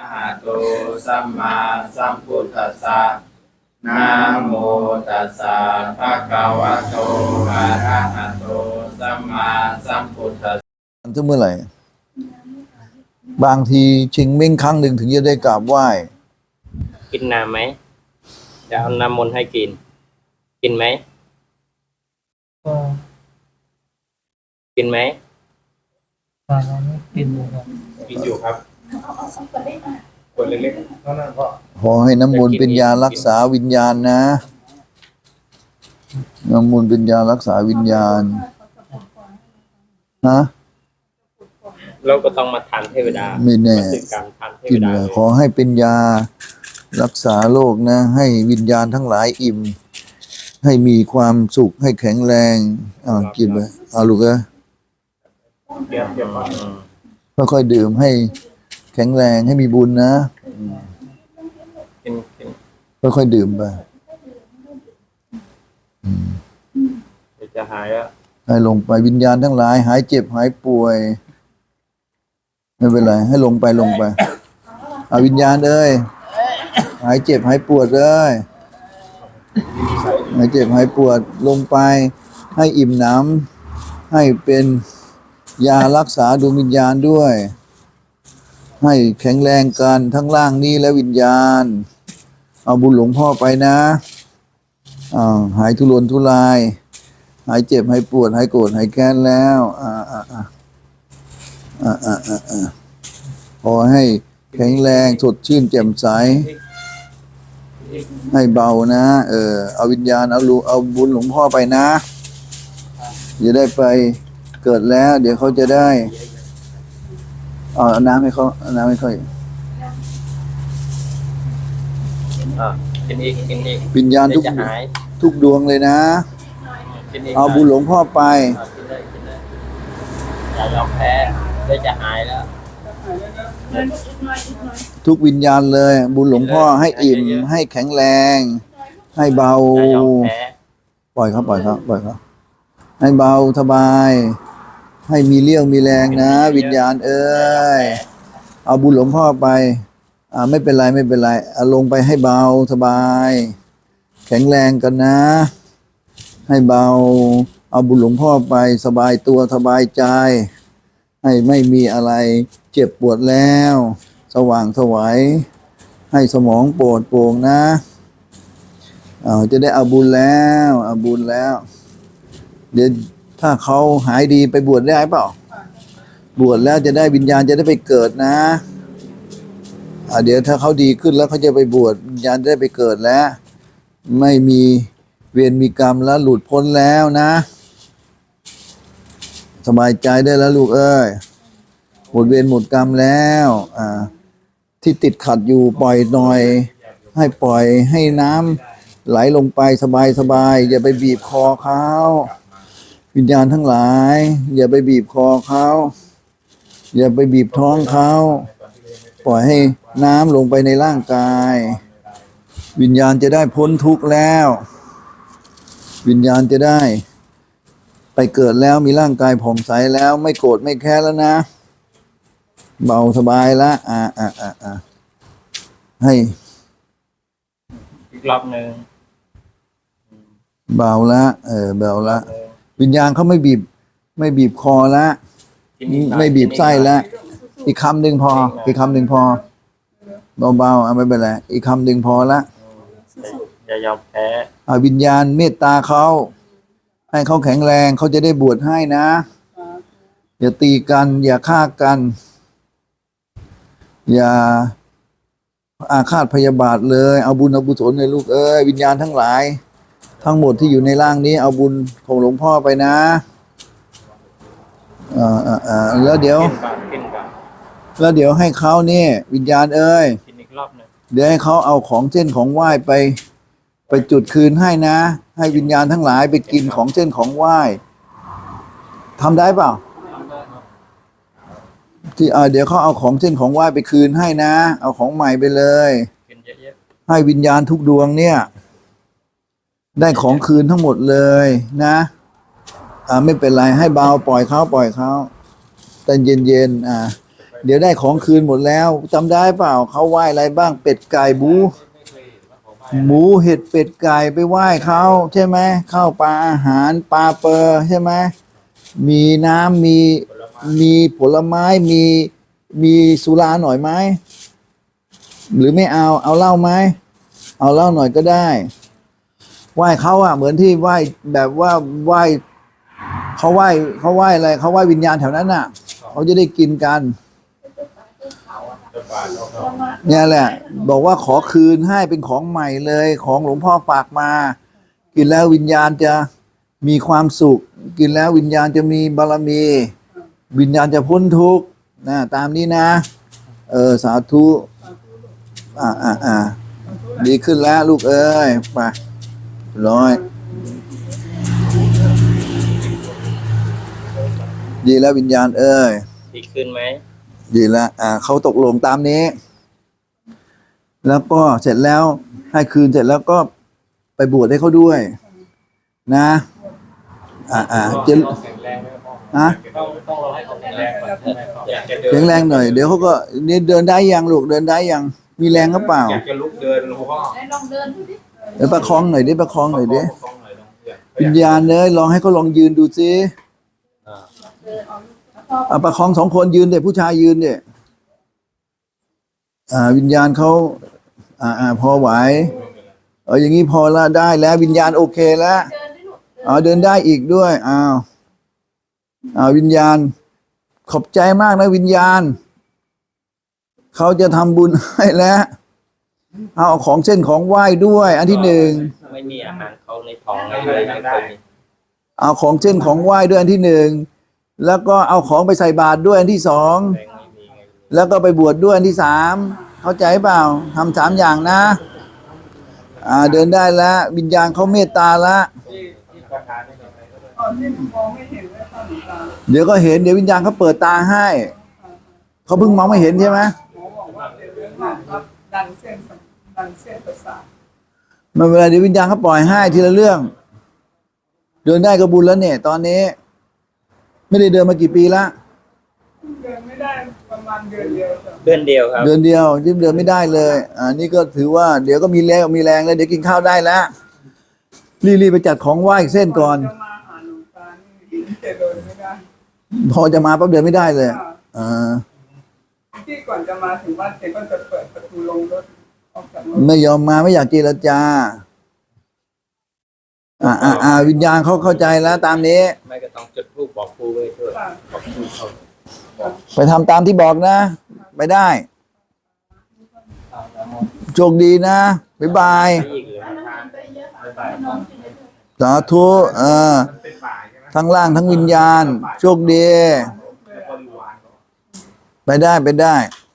อะหะโตสัมมาสัมพุทธัสสะนะโมตัสสะภะคะวะโตอะระหะโตสัมมาสัมพุทธัสสะถึงเมื่อไหร่ บางทีชิงเม้งครั้งหนึ่งถึงจะได้กราบไหว้ กินน้ำไหมจะเอาน้ำมนต์ให้กิน กินไหมก็กินไหม ตอนนั้นกินอยู่ครับ กินอยู่ครับ คนเล็กๆเท่านั้นก็ขอให้น้ำมนต์เป็นยารักษาวิญญาณนะ น้ำมนต์เป็นยารักษาวิญญาณฮะเราก็ต้องมาทานเทวดาไม่แน่นคือการทานเทวกินดาเลยเลยขอให้เป็นยารักษาโรคนะ ให้วิญญาณทั้งหลายอิ่ม ให้มีความสุขให้แข็งแรงอ่ากินไปเอาลูกเอ้ยเดี๋ยวเดี๋ยวก่อนค่อยๆดื่มให้ แข็งแรงให้มีบุญนะกินกินค่อยๆดื่มไปเดี๋ยวจะหายแล้วให้ลงไปวิญญาณทั้งหลาย หายเจ็บหายป่วย ไม่เป็นไร ให้ลงไปลงไปเอาวิญญาณเอ้ยหายเจ็บหายปวดเอ้ยหายเจ็บหายปวดลงไป ให้อิ่มหนำให้เป็นยารักษาดวงวิญญาณด้วย ให้แข็งแรงกันทั้งร่างนี้และวิญญาณ เอาบุญหลวงพ่อไปนะอาหายทุรนทุราย หายเจ็บหายปวดหายโกรธหายแค้นแล้วอ่าอ่าอ่าอ่าอ่าอ่าอ่าขอให้แข็งแรงสดชื่นแจ่มใส ให้เบานะ เออเอาวิญญาณเอาลูเอาบุญหลวงพ่อไปนะจะได้ไปเกิดแล้ว เดี๋ยวเขาจะได้ เอาเอาน้ำให้เขาเอาน้ำให้เขาอีกอะกินอีกกินอีกวิญญาณเดี๋ทุยกวจะหายทุกดวงเลยนะ กินอีกเอาบุญหลวงพ่อไป อะกินเลยกินเลยอย่ายอมแพ้เดี๋ยวจะหายแล้ว ทุกวิญญาณเลย บุญหลวงพ่อให้อิ่ม ให้แข็งแรง ให้เบา อย่ายอมแพ้ปล่อยเขาปล่อยเขาปล่อยเขาให้เบาสบาย ให้มีเรี่ยวมีแรงนะ วิญญาณเอ้ยเอาบุญหลวงพ่อไป อ่าไม่เป็นไรไม่เป็นไรเอาลงไปให้เบาสบาย แข็งแรงกันนะ ให้เบา เอาบุญหลวงพ่อไปสบายตัวสบายใจ ให้ไม่มีอะไรเจ็บปวดแล้ว สว่างสวัยให้สมองโปร่งโปร่งนะเอาจะได้เอาบุญแล้วเอาบุญแล้ว เดี๋ยว ถ้าเขาหายดีไปบวชได้เปล่า บวชแล้วจะได้วิญญาณจะได้ไปเกิดนะอ่าเดี๋ยวถ้าเขาดีขึ้นแล้วเขาจะไปบวชวิญญาณได้ไปเกิดแล้ว ไม่มีเวรมีกรรมแล้วหลุดพ้นแล้วนะ สบายใจได้แล้วลูกเอ้ยหมดเวรหมดกรรมแล้วอ่าที่ติดขัดอยู่ปล่อยหน่อย ให้ปล่อยให้น้ำไหลลงไปสบายสบายอย่าไปบีบคอเขา วิญญาณทั้งหลาย อย่าไปบีบคอเขาอย่าไปบีบท้องเขาปล่อยให้น้ำลงไปในร่างกาย วิญญาณจะได้พ้นทุกข์แล้ว วิญญาณจะได้ ไปเกิดแล้วมีร่างกายผ่องใสแล้ว ไม่โกรธไม่แค้นแล้วนะ เบาสบายละอ่าอ่าอ่าอ่าให้อีกรอบหนึ่งเบาละเออเบาละ วิญญาณเขาไม่บีบ ไม่บีบคอละกินอีกหน่อยไม่บีบไส้กินอีกหน่ละอยอีกคำหนึ่งพอ อีกคำหนึ่งพอเบาๆอะไม่เป็นไรอีกคำหนึ่งพอละอย่ายอมแพ้อะวิญญาณเมตตาเขาให้เขาแข็งแรงเขาจะได้บวชให้นะอย่าตีกัน อย่าฆ่ากัน อย่าอาฆาตพยาบาทเลย เอาบุญเอาบุญศลเลยลูกเอ้ยวิญญาณทั้งหลาย ทั้งหมดที่อยู่ในร่างนี้เอาบุญของหลวงพ่อไปนะอ่าอ่าอ่าแล้วเดี๋ยวกินก่อนกินก่อนแล้วเดี๋ยวให้เขาเนี่ยวิญญาณเอ้ย กินอีกรอบหนึ่งเดี๋ยวให้เขาเอาของเส้นของไหว้ไป ไปจุดคืนให้นะ ให้วิญญาณทั้งหลายไปกินของเส้นของไหว้ทำได้เปล่า ที่อ่าเดี๋ยวเขาเอาของเส้นของไหว้ไปคืนให้นะ เอาของใหม่ไปเลย กินเยอะให้วิญญาณทุกดวงเนี่ย ได้ของคืนทั้งหมดเลยนะอ่าไม่เป็นไรให้เบาปล่อยเขาปล่อยเขาแต่เย็นๆอ่าเดี๋ยวได้ของคืนหมดแล้วจำได้เปล่าเขาไหว้อะไรบ้างเป็ดไก่หมูหมูเห็ดเป็ดไก่ไปไหว้เขาใช่ไหมข้าวปลาอาหารปลาเปอร์ใช่ไหมมีน้ำมีมีผลไม้มีมีสุราหน่อยไหมหรือไม่เอาเอาเหล้าไหมเอาเหล้าหน่อยก็ได้ ไหว้เขาอะเหมือนที่ไหว้แบบว่าไหว้เขาไหว้เขาไหว้อะไรเขาไหว้วิญญาณแถวนั้นน่ะเขาจะได้กินกัน เนี่ยแหละ บอกว่าขอคืนให้เป็นของใหม่เลยของหลวงพ่อฝากมา กินแล้ววิญญาณจะมีความสุข กินแล้ววิญญาณจะมีบารมี วิญญาณจะพ้นทุกข์นะตามนี้นะ เออสาธุ อ่าอ่าอ่าดีขึ้นแล้วลูกเอ้ยไป ร้อย ดีแล้ววิญญาณเอ้ยดีขึ้นไหม ดีแล้วอ่าเขาตกลงตามนี้ แล้วก็เสร็จแล้วให้คืนเสร็จแล้วก็ไปบวชให้เขาด้วย นะ อ่าอ่าจะแข็งแรงไหมพ่อฮะต้องต้องรอให้เขาแข็งแรงก่อนใช่ไหมพ่ออยากจะเดินแข็งแรงหน่อย เดี๋ยวเขาก็เนี่ยเดินได้ยังลูกเดินได้ยัง มีแรงก็เปล่าอยากจะลุกเดินหลวงพ่อไหนลองเดินดูดิ เดี๋ยวประคองหน่อยดิประคองหน่อยดิประคองหน่อยลองอยากวิญญาณเนยลองให้เขาลองยืนดูซิอ่าเดินเอาแล้วก็อ่าประคองสองคนยืนเด็ผู้ชายยืนเด็อ่าวิญญาณเขาอ่าอ่าพอไหวเอออย่างนี้พอละได้แล้ว วิญญาณโอเคแล้วเดินดิลูกเดินเอาเดินได้อีกด้วยอ้าวอ้าววิญญาณ ขอบใจมากนะวิญญาณ เขาจะทำบุญให้แล้ว เอาของเส้นของไหว้ด้วย อันที่หนึ่งไม่มีอาหารเขาในท้องเลยไม่เคยมีเอาของเส้นของไหว้ด้วยอันที่หนึ่งแล้วก็เอาของไปใส่บาตรด้วยอันที่สองแรงไม่มีไงแล้วก็ไปบวชดด้วยอันที่สามเข้าใจเปล่าทำสามอย่างนะ อ่าเดินได้แล้ววิญญาณเขาเมตตาแล้วที่ที่ประธานให้เราไปก็ได้ตอนที่มองไม่เห็นเลยค่ะหลวงตาเดี๋ยวก็เห็นเดี๋ยววิญญาณเขาเปิดตาให้เขาเพิ่งมองไม่เห็นใช่ไหมหมอบอกว่าเป็นเรื่องของรับดันเส้น ดันเส้นประสาทไมันเวลาเดี๋ยววิญญาณเขาปล่อยให้ทีละเรื่อง เดินได้ก็บุญแล้วเนี่ย ตอนนี้ ไม่ได้เดินมากี่ปีละเดินไม่ได้ประมาณเดือนเดียวจ้ะเดือนเดียวครับ เดือนเดียวยิ่เดินไม่ได้เลย อ่านี่ก็ถือว่าเดี๋ยวก็มีแรงมีแรงแล้วเดี๋ยวกินข้าวได้แล้วรีบๆไปจัดของไหว้อีกเส้นก่อน จะมาหาหลวงตานี่จะเดินไม่ได้พอจะมาปั๊บเดินไม่ได้เลยค่ะอ่า ที่ก่อนจะมาถึงวัดเสร็จก็จะเปิดประตูลงรถออกจากรถ ไม่ยอมมาไม่อยากเจรจา อ่าอ่าอ่าวิญญาณเขาเข้าใจแล้วตามนี้ ไม่ก็ต้องจุดรูปบอกครูไว้ด้วยค่ะบอกครูเขาไปทำตามที่บอกนะ ไปได้ โชคดีนะ บ๊ายบายไม่อีกเลยแล้วน้ำมันไปเยอะค่ะนอนกินได้ด้วยสาธุเออมันเป็นป่าใช่ไหมทั้งล่างทั้งวิญญาณ โชคดี แล้วบริวารเขาไปได้ ไปได้เ